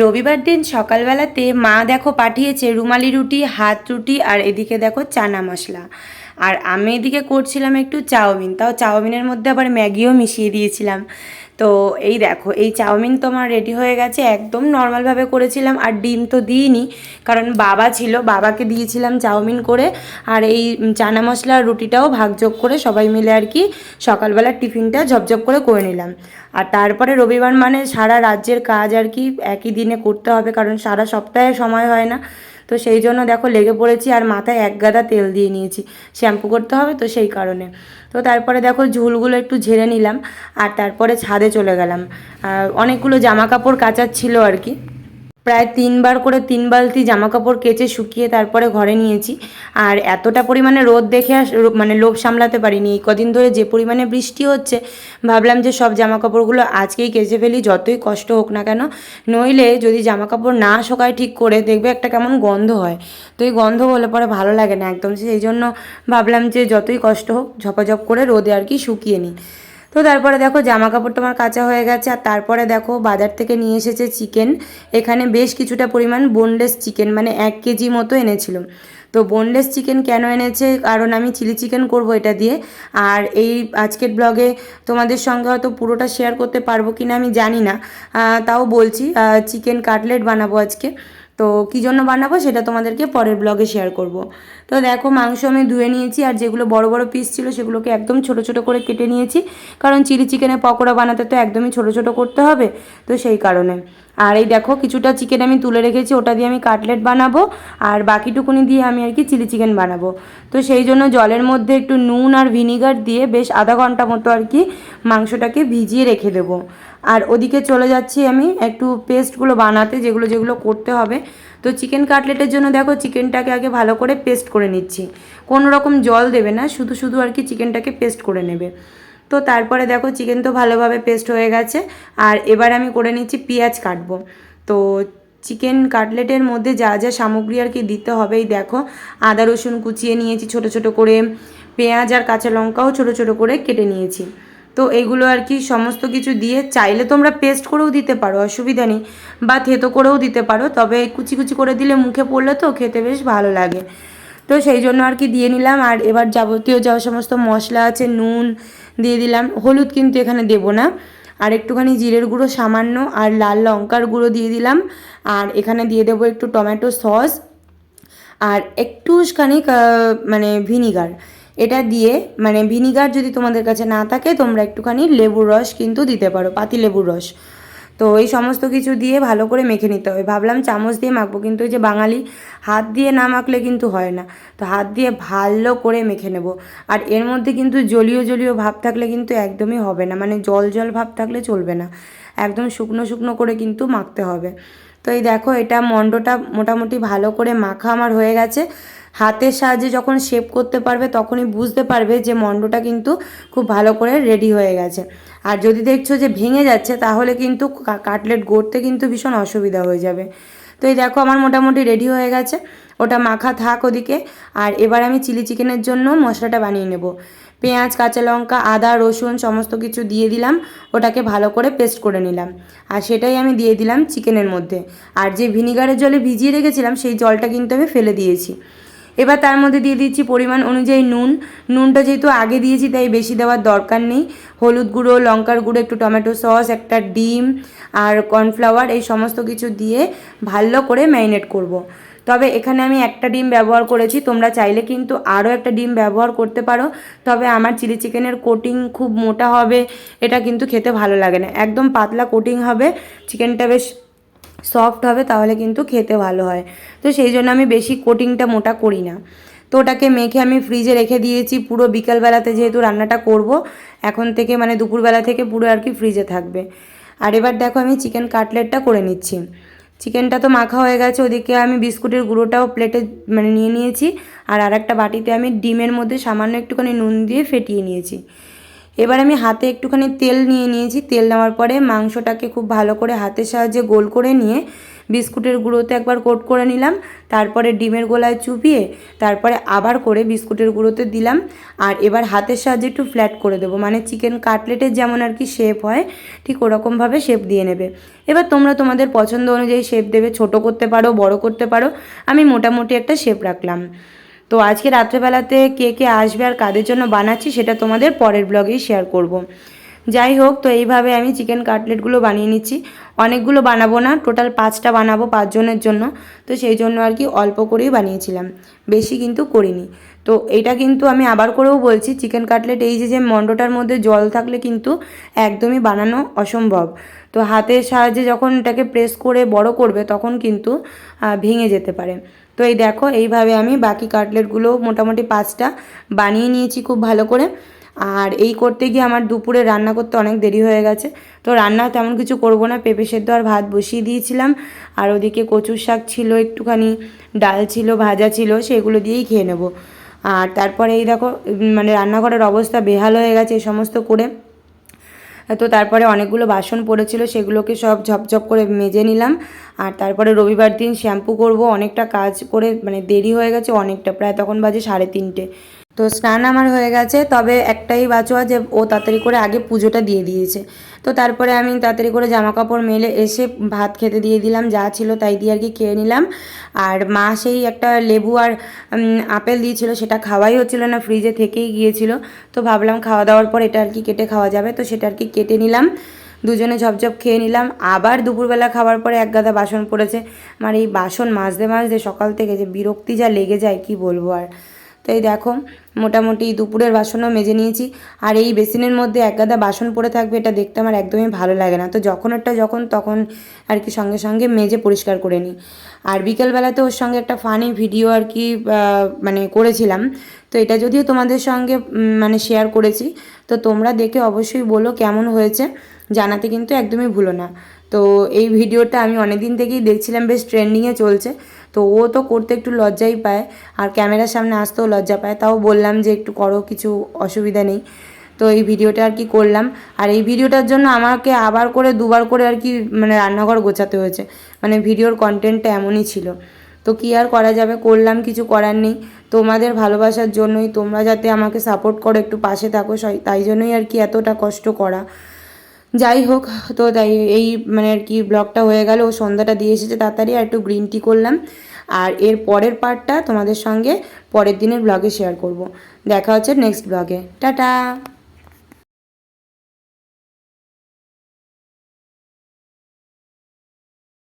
রবিবার দিন সকালবেলাতে মা দেখো পাঠিয়েছে রুমালি রুটি, হাত রুটি আর এদিকে দেখো চানা মশলা। আর আমি এদিকে করছিলাম একটু চাউমিন, তাও চাউমিনের মধ্যে আবার ম্যাগিও মিশিয়ে দিয়েছিলাম। তো এই দেখো, এই চাউমিন তো আমার রেডি হয়ে গেছে, একদম নর্মালভাবে করেছিলাম, আর ডিম তো দিইনি, কারণ বাবা ছিল, বাবাকে দিয়েছিলাম চাউমিন করে, আর এই চানা মশলা রুটিটাও ভাগযোগ করে সবাই মিলে আর কি সকালবেলার টিফিনটা ঝপঝপ করে করে নিলাম। আর তারপরে রবিবার মানে সারা রাজ্যের কাজ আর কি একই দিনে করতে হবে, কারণ সারা সপ্তাহে সময় হয় না। তো সেই জন্য দেখো লেগে পড়েছি, আর মাথায় এক গাদা তেল দিয়ে নিয়েছি। শ্যাম্পু করতে হবে তো সেই কারণে। তো তারপরে দেখো ঝুলগুলো একটু ঝেড়ে নিলাম আর তারপরে ছাদে চলে গেলাম। অনেকগুলো জামা কাপড় কাচার ছিল আর কি। প্রায় তিনবার করে তিন বালতি জামা কাপড় কেচে শুকিয়ে তারপরে ঘরে নিয়েছি। আর এতটা পরিমাণে রোদ দেখে মানে লোভ সামলাতে পারিনি। এই কদিন ধরে যে পরিমাণে বৃষ্টি হচ্ছে, ভাবলাম যে সব জামা কাপড়গুলো আজকেই কেচে ফেলি, যতই কষ্ট হোক না কেন। নইলে যদি জামা কাপড় না শোকায় ঠিক করে, দেখবে একটা কেমন গন্ধ হয়। তো এই গন্ধ হলে পরে ভালো লাগে না একদম। সেই জন্য ভাবলাম যে যতই কষ্ট হোক, ঝপাঝপ করে রোদে আর কি শুকিয়ে নিই। তো তারপরে দেখো জামা কাপড় তোমার কাঁচা হয়ে গেছে, আর তারপরে দেখো বাজার থেকে নিয়ে এসেছে চিকেন। এখানে বেশ কিছুটা পরিমাণ বোনলেস চিকেন মানে এক কেজি মতো এনেছিল। তো বোনলেস চিকেন কেন এনেছে? কারণ আমি চিলি চিকেন করব এটা দিয়ে। আর এই আজকের ব্লগে তোমাদের সঙ্গে হয়তো পুরোটা শেয়ার করতে পারব কি না আমি জানি না। তাও বলছি চিকেন কাটলেট বানাবো আজকে। তো কী জন্য বানাবো সেটা তোমাদেরকে পরের ব্লগে শেয়ার করব। তো দেখো মাংস আমি ধুয়ে নিয়েছি আর যেগুলো বড় বড় পিস ছিল সেগুলোকে একদম ছোট ছোট করে কেটে নিয়েছি। কারণ চিলি চিকেনের পকোড়া বানাতে তো একদমই ছোট ছোট করতে হবে, তো সেই কারণে। আর এই দেখো কিছুটা চিকেন আমি তুলে রেখেছি, ওটা দিয়ে আমি কাটলেট বানাবো আর বাকিটুকুনি দিয়ে আমি আর কি চিলি চিকেন বানাবো। তো সেই জন্য জলের মধ্যে একটু নুন আর ভিনিগার দিয়ে বেশ আধা ঘণ্টা মতো আর কি মাংসটাকে ভিজিয়ে রেখে দেবো। আর ওদিকে চলে যাচ্ছি আমি একটু পেস্টগুলো বানাতে, যেগুলো যেগুলো করতে হবে তো চিকেন কাটলেটের জন্য দেখো চিকেনটাকে আগে ভালো করে পেস্ট করে নিচ্ছি। কোনো রকম জল দেবে না, শুধু শুধু আর কি চিকেনটাকে পেস্ট করে নেবে। তো তারপরে দেখো চিকেন তো ভালোভাবে পেস্ট হয়ে গেছে, আর এবার আমি করে নিচ্ছি পেঁয়াজ কাটবো। তো চিকেন কাটলেটের মধ্যে যা যা সামগ্রী আর কি দিতে হবেই দেখো। আদা রসুন কুচিয়ে নিয়েছি ছোট ছোট করে, পেঁয়াজ আর কাঁচা লঙ্কাও ছোট ছোট করে কেটে নিয়েছি। তো এগুলো আর কি সমস্ত কিছু দিয়ে চাইলে তোমরা পেস্ট করেও দিতে পারো, অসুবিধা নেই। বা থেতো করেও দিতে পারো, তবে কুচি কুচি করে দিলে মুখে পড়লে তো খেতে বেশ ভালো লাগে। তো সেই জন্য আর কি দিয়ে নিলাম। আর এবার যাবতীয় যা সমস্ত মশলা আছে, নুন দিয়ে দিলাম। হলুদ কিন্তু এখানে দেবো না। আর একটুখানি জিরের গুঁড়ো সামান্য আর লাল লঙ্কার গুঁড়ো দিয়ে দিলাম। আর এখানে দিয়ে দেবো একটু টমেটো সস। আর একটুখানি মানে ভিনিগার। এটা দিয়ে মানে ভিনিগার যদি তোমাদের কাছে না থাকে, তোমরা একটুখানি লেবুর রস কিন্তু দিতে পারো, পাতি লেবুর রস। তো এই সমস্ত কিছু দিয়ে ভালো করে মেখে নিতে হবে। ভাবলাম চামচ দিয়ে মাখবো, কিন্তু ওই যে বাঙালি হাত দিয়ে না মাখলে কিন্তু হয় না। তো হাত দিয়ে ভালো করে মেখে নেব। আর এর মধ্যে কিন্তু জলীয় জলীয় ভাব থাকলে কিন্তু একদমই হবে না। মানে জল জল ভাব থাকলে চলবে না। একদম শুকনো শুকনো করে কিন্তু মাখতে হবে। তো এই দেখো, এটা মন্ডটা মোটামুটি ভালো করে মাখা আমার হয়ে গেছে। হাতের সাহায্যে যখন শেপ করতে পারবে, তখনই বুঝতে পারবে যে মন্ডটা কিন্তু খুব ভালো করে রেডি হয়ে গেছে। আর যদি দেখছ যে ভেঙে যাচ্ছে, তাহলে কিন্তু কাটলেট গড়তে কিন্তু ভীষণ অসুবিধা হয়ে যাবে। তো এই দেখো আমার মোটামুটি রেডি হয়ে গেছে। ওটা মাখা থাক ওদিকে। আর এবার আমি চিলি চিকেনের জন্য মশলাটা বানিয়ে নেব। পেঁয়াজ, কাঁচা লঙ্কা, আদা, রসুন সমস্ত কিছু দিয়ে দিলাম। ওটাকে ভালো করে পেস্ট করে নিলাম। আর সেটাই আমি দিয়ে দিলাম চিকেনের মধ্যে। আর যে ভিনিগারের জলে ভিজিয়ে রেখেছিলাম, সেই জলটা কিন্তু আমি ফেলে দিয়েছি। এবার তার মধ্যে দিয়ে দিচ্ছি পরিমাণ অনুযায়ী নুন। নুনটা যেহেতু আগে দিয়েছি, তাই বেশি দেওয়ার দরকার নেই। হলুদ গুঁড়ো, লঙ্কার গুঁড়ো, একটু টমেটো সস, একটা ডিম আর কর্নফ্লাওয়ার, এই সমস্ত কিছু দিয়ে ভালো করে ম্যারিনেট করব। তবে এখানে আমি একটা ডিম ব্যবহার করেছি, তোমরা চাইলে কিন্তু আরও একটা ডিম ব্যবহার করতে পারো। তবে আমার চিলি চিকেনের কোটিং খুব মোটা হবে, এটা কিন্তু খেতে ভালো লাগে না। একদম পাতলা কোটিং হবে, চিকেনটা বেশ সফট হবে, তাহলে কিন্তু খেতে ভালো হয়। তো সেই জন্য আমি বেশি কোটিংটা মোটা করি না। তো ওটাকে মেখে আমি ফ্রিজে রেখে দিয়েছি, পুরো বিকালবেলাতে যেহেতু রান্নাটা করব, এখন থেকে মানে দুপুরবেলা থেকে পুরো আর কি ফ্রিজে থাকবে। আর এবার দেখো আমি চিকেন কাটলেটটা করে নিচ্ছি। চিকেনটা তো মাখা হয়ে গেছে, ওদিকে আমি বিস্কুটের গুঁড়োটাও প্লেটে মানে নিয়ে নিয়েছি। আর আর একটা বাটিতে আমি ডিমের মধ্যে সামান্য একটুখানি নুন দিয়ে ফেটিয়ে নিয়েছি। এবার আমি হাতে একটুখানি তেল নিয়ে নিয়েছি। তেল নেওয়ার পরে মাংসটাকে খুব ভালো করে হাতের সাহায্যে গোল করে নিয়ে বিস্কুটের গুঁড়োতে একবার কোট করে নিলাম। তারপরে ডিমের গোলায় চুপিয়ে তারপরে আবার করে বিস্কুটের গুঁড়োতে দিলাম। আর এবার হাতের সাহায্যে একটু ফ্ল্যাট করে দেবো। মানে চিকেন কাটলেটের যেমন আর কি শেপ হয়, ঠিক ওরকমভাবে শেপ দিয়ে নেবে। এবার তোমরা তোমাদের পছন্দ অনুযায়ী শেপ দেবে। ছোট করতে পারো, বড় করতে পারো। আমি মোটামুটি একটা শেপ রাখলাম। তো আজকে রাত্রেবেলাতে কে কে আসবে আর কাদের জন্য বানাচ্ছি সেটা তোমাদের পরের ব্লগেই শেয়ার করব। যাই হোক, তো এইভাবে আমি চিকেন কাটলেটগুলো বানিয়ে নিচ্ছি। অনেকগুলো বানাবো না টোটাল পাঁচটা বানাবো পাঁচজনের জন্য। তো সেই জন্য আর কি অল্প করেই বানিয়েছিলাম, বেশি কিন্তু করিনি। তো এটা কিন্তু আমি আবার করেও বলছি চিকেন কাটলেট এই যে যে মন্ডটার মধ্যে জল থাকলে কিন্তু একদমই বানানো অসম্ভব। তো হাতের সাহায্যে যখন এটাকে প্রেস করে বড় করবে, তখন কিন্তু ভেঙে যেতে পারে। তো এই দেখো, এইভাবে আমি বাকি কাটলেটগুলো মোটামুটি পাঁচটা বানিয়ে নিয়েছি খুব ভালো করে। আর এই করতে গিয়ে আমার দুপুরে রান্না করতে অনেক দেরি হয়ে গেছে। তো রান্না তেমন কিছু করব না, পেঁপে সেদ্ধ আর ভাত বসিয়ে দিয়েছিলাম। আর ওদিকে কচুর শাক ছিল, একটুখানি ডাল ছিল, ভাজা ছিল, সেগুলো দিয়েই খেয়ে নেব। আর তারপরে এই দেখো মানে রান্নাঘরের অবস্থা বেহাল হয়ে গেছে এই সমস্ত করে। তো তারপরে অনেকগুলো বাসন পড়েছিল, সেগুলোকে সব ঝপঝপ করে মেজে নিলাম। আর তারপরে রবিবার দিন শ্যাম্পু করব, অনেকটা কাজ করে মানে দেরি হয়ে গেছে অনেকটা, প্রায় তখন বাজে সাড়ে তিনটে। তো স্নান আমার হয়ে গেছে, তবে একটাই বাঁচোয়া যে ও তাড়াতাড়ি করে আগে পুজোটা দিয়ে দিয়েছে। তো তারপরে আমি তাড়াতাড়ি করে জামা কাপড় মেলে এসে ভাত খেতে দিয়ে দিলাম, যা ছিল তাই দিয়ে আর কি খেয়ে নিলাম। আর মা সেই একটা লেবু আর আপেল দিয়েছিল, সেটা খাওয়াই হচ্ছিল না, ফ্রিজে থেকেই গিয়েছিল। তো ভাবলাম খাওয়া দাওয়ার পর এটা আর কি কেটে খাওয়া যাবে, তো সেটা আর কি কেটে নিলাম। দুজনে ঝপঝপ খেয়ে নিলাম। আবার দুপুরবেলা খাওয়ার পরে এক গাদা বাসন পড়েছে। আমার এই বাসন মাজতে মাজতে সকাল থেকে যে বিরক্তি যা লেগে যায়, কি বলব আর। তো এই দেখো, মোটামুটি দুপুরের বাসনও মেজে নিয়েছি। আর এই বেসিনের মধ্যে এক গাদা বাসন পড়ে থাকবে, এটা দেখতে আমার একদমই ভালো লাগে না। তো যখন একটা যখন, তখন আর কি সঙ্গে সঙ্গে মেজে পরিষ্কার করে নিই। আর বিকেলবেলাতে ওর সঙ্গে একটা ফানি ভিডিও আর কি মানে করেছিলাম। তো এটা যদিও তোমাদের সঙ্গে মানে শেয়ার করেছি। তো তোমরা দেখে অবশ্যই বলো কেমন হয়েছে। জানাতে কিন্তু একদমই ভুলো না। তো এই ভিডিওটা আমি অনেক দিন থেকেই দেখছিলাম, বেশ ট্রেন্ডিংয়ে চলছে। তো ও তো করতে একটু লজ্জাই পায় আর ক্যামেরার সামনে আসতেও লজ্জা পায়। তাও বললাম যে একটু করো, কিছু অসুবিধা নেই। তো এই ভিডিওটা আর কি করলাম। আর এই ভিডিওটার জন্য আমাকে আবার করে দুবার করে আর কি মানে রান্নাঘর গোছাতে হয়েছে। মানে ভিডিওর কন্টেন্টটা এমনই ছিল। তো কি আর করা যাবে? করলাম, কিছু করার নেই। তোমাদের ভালোবাসার জন্যই তোমরা যাতে আমাকে সাপোর্ট করো, একটু পাশে থাকো। তাই জন্যই আর কি এতটা কষ্ট করা। যাই হোক, তো তাই এই মানে আর কি ব্লগটা হয়ে গেল। ও সন্ধ্যাটা দিয়ে এসেছে তাড়াতাড়ি, আর একটু গ্রিন টি করলাম। আর এর পরের পার্টটা তোমাদের সঙ্গে পরের দিনের ব্লগে শেয়ার করব। দেখা হচ্ছে নেক্সট ব্লগে টাটা